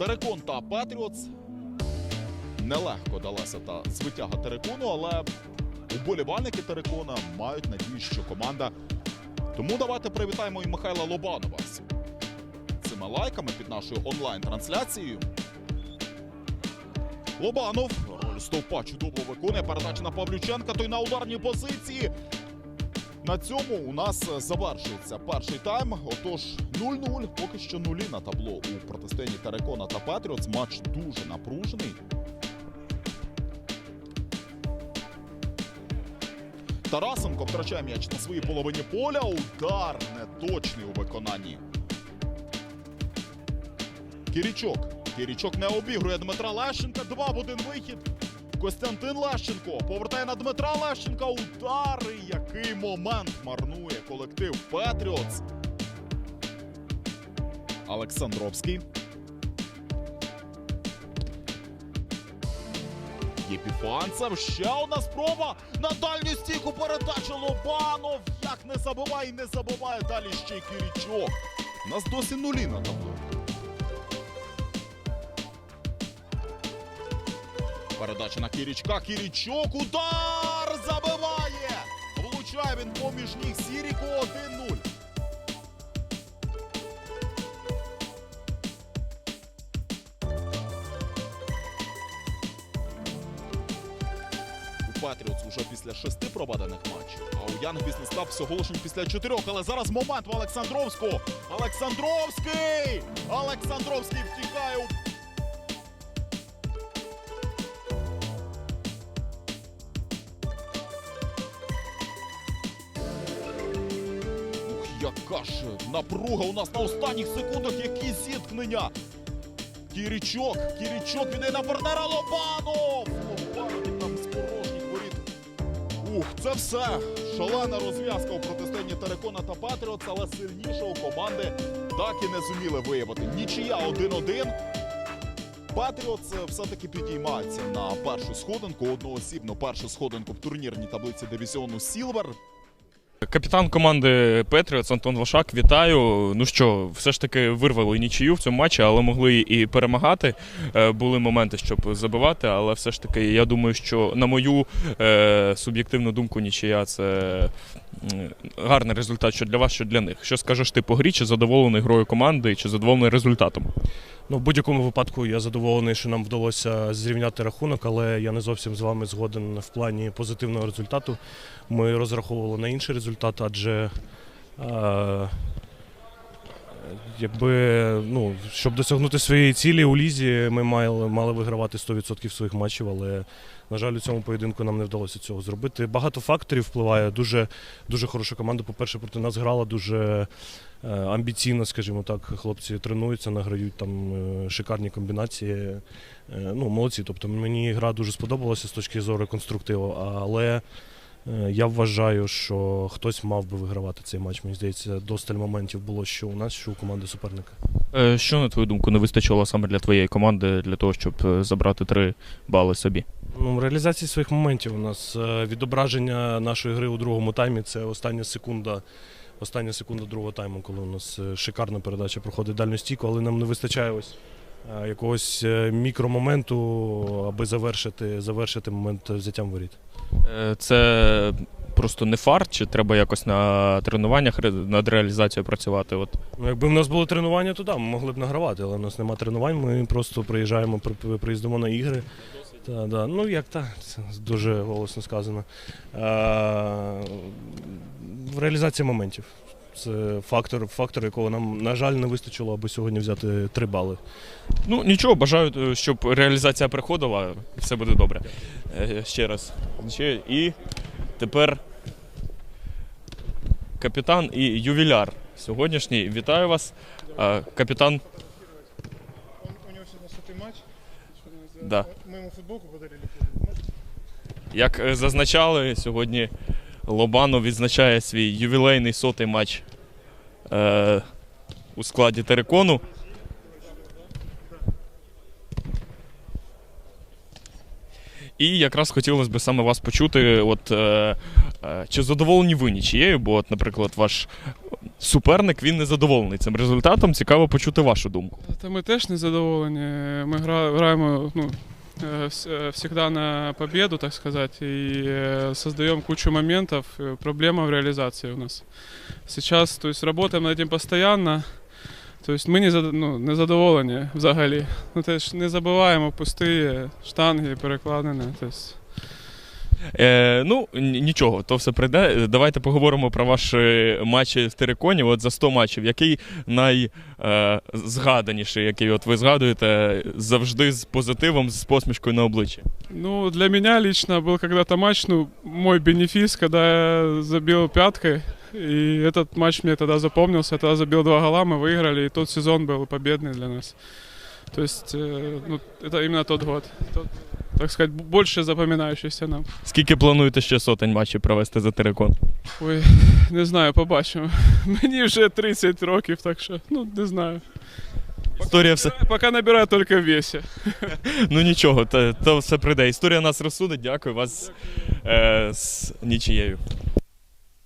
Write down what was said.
Терекон та Патріотс. Нелегко далася та звитяга Терекону, але уболівальники Терекона мають надію, що команда. Тому давайте привітаємо і Михайла Лобанова з цими лайками під нашою онлайн-трансляцією. Лобанов роль стовпа чудово виконує. Передача на Павлюченка, той на ударній позиції. На цьому у нас е, завершується перший тайм. Отож, 0-0, поки що нулі на табло у протистоянні Терекона та Патріотс. Матч дуже напружений. Тарасенко втрачає м'яч на своїй половині поля. Удар неточний у виконанні. Кірічок. Кірічок не обігрує Дмитра Лещенка. Два в один вихід. Костянтин Лещенко повертає на Дмитра Лещенка. Удари. Який момент марнує колектив Петріотс. Олександровський. Єпіфанцев. Ще одна спроба. На дальню стійку передача Лобанов. Як не забиває не забиває далі ще й Кірічок. У нас досі нулі на табло. Передача на Кірічка. Кірічок. Удар! Забиває! Влучає він поміж ніг Сіріку 1-0. У Патріотс уже після шести проведених матчів. А у Янг Бізнес Клаб всього лише після чотирьох. Але зараз момент в Олександровську. Олександровський! Олександровський втікає у яка ж напруга у нас на останніх секундах, які зіткнення. Кірічок, Кірічок віддає на партнера Лобанов! Лобанов там з порожніх воріт. Ух, це все. Шалена розв'язка у протистоянні Терекона та Патріотс, але сильнішого команди так і не зуміли виявити. Нічия 1-1. Патріотс все-таки підіймається на першу сходинку, одноосібно першу сходинку в турнірній таблиці дивізіону Сілвер. Капітан команди Петріотс Антон Вашак, вітаю. Ну що, все ж таки вирвали нічию в цьому матчі, але могли і перемагати. Е, Були моменти, щоб забивати, але все ж таки, я думаю, що на мою е, суб'єктивну думку, нічия це гарний результат що для вас, що для них. Що скажеш ти по грі, чи задоволений грою команди, чи задоволений результатом? Ну, в будь-якому випадку я задоволений, що нам вдалося зрівняти рахунок, але я не зовсім з вами згоден в плані позитивного результату. Ми розраховували на інший результат, адже е, якби, ну, щоб досягнути своєї цілі у лізі, ми мали, мали вигравати 100% своїх матчів, але, на жаль, у цьому поєдинку нам не вдалося цього зробити. Багато факторів впливає. Дуже, дуже хороша команда. По-перше, проти нас грала дуже е, амбіційно, скажімо так. Хлопці тренуються, награють там е, шикарні комбінації. Е, Ну, молодці. Тобто мені гра дуже сподобалася з точки зору конструктиву, але я вважаю, що хтось мав би вигравати цей матч. Мені здається, досталь моментів було що у нас, що у команди суперника. Е, Що, на твою думку, не вистачило саме для твоєї команди для того, щоб е, забрати три бали собі? Ну, реалізації своїх моментів у нас е, відображення нашої гри у другому таймі це остання секунда. Остання секунда другого тайму, коли у нас е, шикарна передача проходить дальню стійку, але нам не вистачає ось е, якогось е, мікромоменту, аби завершити, завершити момент взяттям воріт. Е, Це просто не фарт, чи треба якось на тренуваннях над реалізацією працювати? От Ну, якби в нас було тренування, то да, ми могли б награвати, але в нас немає тренувань, ми просто приїжджаємо, при- при- приїздимо на ігри. Та, да. Ну як так, це дуже голосно сказано. Е, в реалізації моментів. Це фактор, фактор, якого нам, на жаль, не вистачило, аби сьогодні взяти три бали. Ну нічого, бажаю, е, щоб реалізація приходила, все буде добре. Е, Ще раз. Ще. І тепер капітан і ювіляр сьогоднішній. Вітаю вас. Е, Капітан. У него сегодня сотый матч. Что? Да. Мы ему футболку подарили. Як е, зазначали, сьогодні Лобанов відзначає свій ювілейний сотий матч е, у складі Терекону. І якраз хотілося б саме вас почути. От, е, е, чи задоволені ви нічією? Бо, от, наприклад, ваш суперник він не задоволений цим результатом. Цікаво почути вашу думку. Та ми теж не задоволені. Ми гра- граємо ну, всегда на победу, так сказать, и э, создаем кучу моментов. Э, Проблема в реализации у нас. Сейчас, то есть, работаем над этим постоянно. То есть ми не, зад- ну, не задоволені взагалі. Ну, теж не забуваємо пусті штанги, перекладини. Тобто, Е, ну, н- нічого, то все прийде. Е, Давайте поговоримо про ваші матчі в Тереконі. От за 100 матчів, який найзгаданіший, який от ви згадуєте, завжди з позитивом, з посмішкою на обличчі? Ну, для меня лично был когда-то матч, ну, мой бенефис, когда я забил пяткой. И этот матч мне тогда запомнился. Я тогда забил два гола, мы выиграли, и тот сезон был победный для нас. То есть, э, ну, это именно тот год. Тот, так сказати, більше запам'ятаючися нам. Скільки плануєте ще сотень матчів провести за Терекон? Ой, не знаю, побачимо. Мені вже 30 років, так що, ну, не знаю. Історія все. Пока набираю тільки в весі. Ну нічого, то, то все прийде. Історія нас розсудить. Дякую вас е, з нічією.